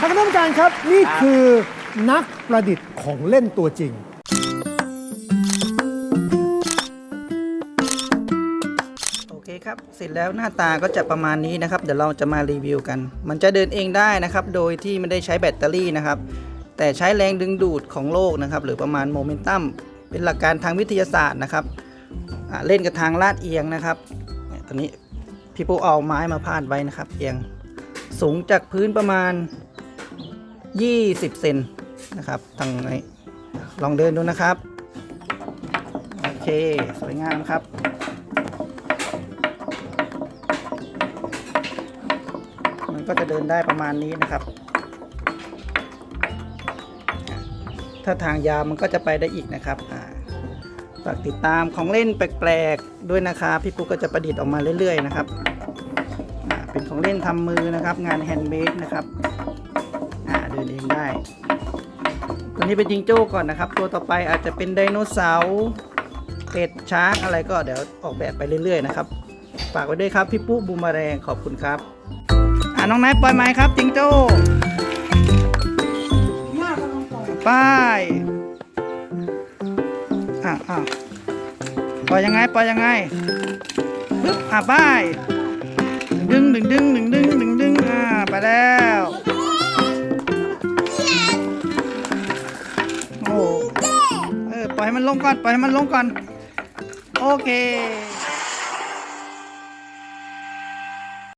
ท่านคณะกรรมการครับนี่คือนักประดิษฐ์ของเล่นตัวจริง โอเคครับ เสร็จแล้วหน้าตาก็จะประมาณนี้นะครับ เดี๋ยวเราจะมารีวิวกัน มันจะเดินเองได้นะครับ โดยที่ไม่ได้ใช้แบตเตอรี่นะครับ แต่ใช้แรงดึงดูดของโลกนะครับ หรือประมาณโมเมนตัม เป็นหลักการทางวิทยาศาสตร์นะครับเล่นกับทางลาดเอียงนะครับ ตอนนี้พี่ปูเอาไม้มาพาดไว้นะครับ เอียงสูงจากพื้นประมาณ 20 เซนนะครับทางไหนลองเดินดูนะครับ โอเค สวยงามครับ มันก็จะเดินได้ประมาณนี้นะครับ ถ้าทางยาวมันก็จะไปได้อีกนะครับฝากติดตามของเล่นแปลกๆด้วยนะครับพี่ปุ๊กก็จะประดิษฐ์ออกมาเรื่อยๆนะครับ เป็นของเล่นทำมือนะครับ งานแฮนด์เมดนะครับ เดินเองได้ ตัวนี้เป็นจิงโจ้ก่อนนะครับ ตัวต่อไปอาจจะเป็นไดโนเสาร์เป็ดช้างอะไรก็เดี๋ยวออกแบบไปเรื่อยๆนะครับฝากไว้ด้วยครับพี่ปุ๊บูมแมลงขอบคุณครับอ่าน้องนายปล่อยไหมครับจิงโจ้ป้ายอ้าอ้าปล่อยยังไงปล่อยยังไงปึ๊บอ่าป้าย ล่อยให้มันลงก่อนปล่อยให้มันลงก่อน โอเค